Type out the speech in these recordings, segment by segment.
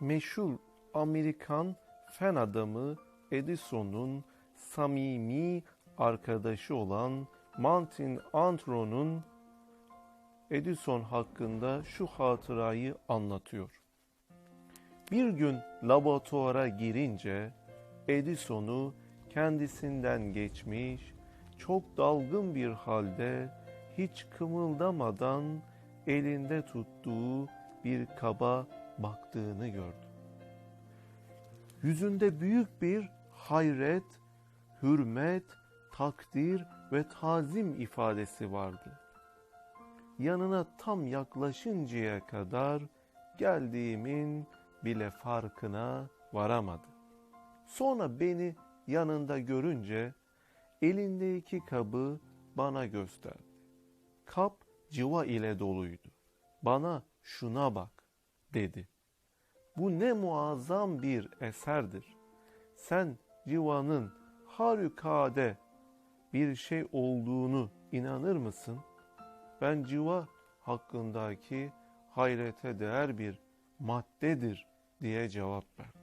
meşhur Amerikan fen adamı Edison'un samimi arkadaşı olan Martin Andron'un Edison hakkında şu hatırayı anlatıyor. Bir gün laboratuvara girince Edison'u kendisinden geçmiş, çok dalgın bir halde hiç kımıldamadan elinde tuttuğu bir kaba baktığını gördü. Yüzünde büyük bir hayret, hürmet, takdir ve tazim ifadesi vardı. Yanına tam yaklaşıncaya kadar geldiğimin bile farkına varamadı. Sonra beni yanında görünce elindeki kabı bana gösterdi. Kap civa ile doluydu. Bana şuna bak dedi. Bu ne muazzam bir eserdir. Sen civanın harikulade bir şey olduğunu inanır mısın? Ben civa hakkındaki hayrete değer bir maddedir diye cevap verdim.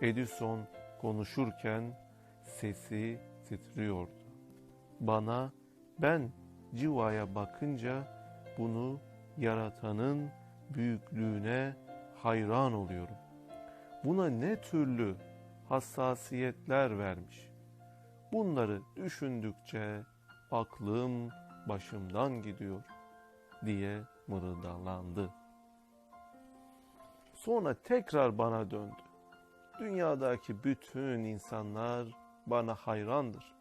Edison konuşurken sesi titriyordu. Bana ben civaya bakınca bunu yaratanın büyüklüğüne hayran oluyorum. Buna ne türlü hassasiyetler vermiş. Bunları düşündükçe aklım başımdan gidiyor diye mırıldanlandı. Sonra tekrar bana döndü. Dünyadaki bütün insanlar bana hayrandır.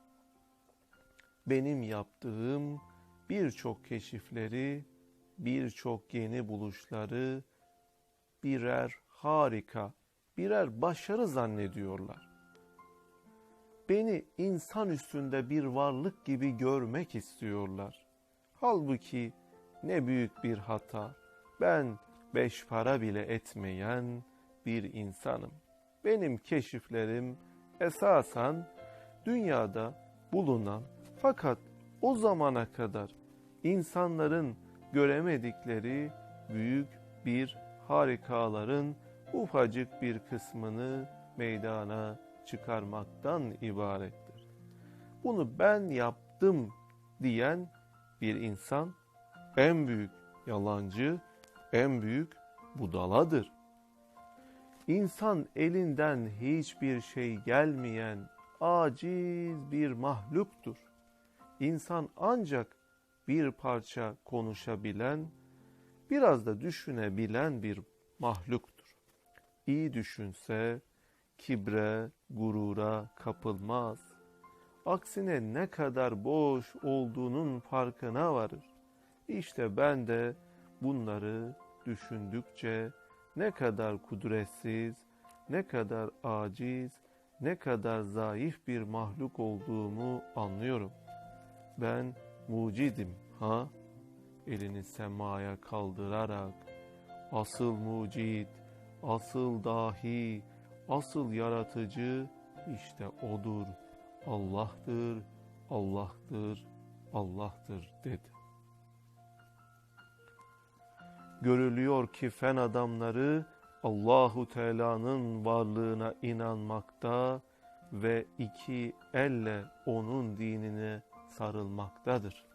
Benim yaptığım birçok keşifleri, birçok yeni buluşları birer harika, birer başarı zannediyorlar. Beni insan üstünde bir varlık gibi görmek istiyorlar. Halbuki ne büyük bir hata. Ben beş para bile etmeyen bir insanım. Benim keşiflerim esasen dünyada bulunan fakat o zamana kadar insanların göremedikleri büyük bir harikaların ufacık bir kısmını meydana çıkarmaktan ibarettir. Bunu ben yaptım diyen bir insan en büyük yalancı, en büyük budaladır. İnsan elinden hiçbir şey gelmeyen aciz bir mahluktur. İnsan ancak bir parça konuşabilen, biraz da düşünebilen bir mahluktur. İyi düşünse kibre, gurura kapılmaz. Aksine ne kadar boş olduğunun farkına varır. İşte ben de bunları düşündükçe ne kadar kudretsiz, ne kadar aciz, ne kadar zayıf bir mahluk olduğumu anlıyorum. Ben mucidim ha? Elini semaya kaldırarak asıl mucid, asıl dahi, asıl yaratıcı işte odur. Allah'tır, Allah'tır, Allah'tır dedi. Görülüyor ki fen adamları Allahu Teala'nın varlığına inanmakta ve iki elle onun dinine sarılmaktadır.